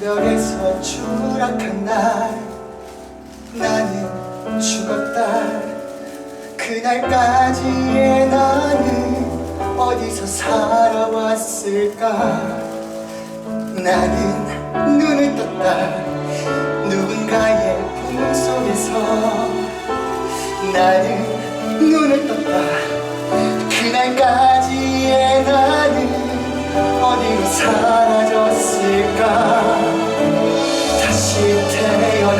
하늘별에서 추락한 날 나는 죽었다. 그날까지의 나는 어디서 살아왔을까? 나는 눈을 떴다. 누군가의 품 속에서 나는 눈을 떴다. 그날까지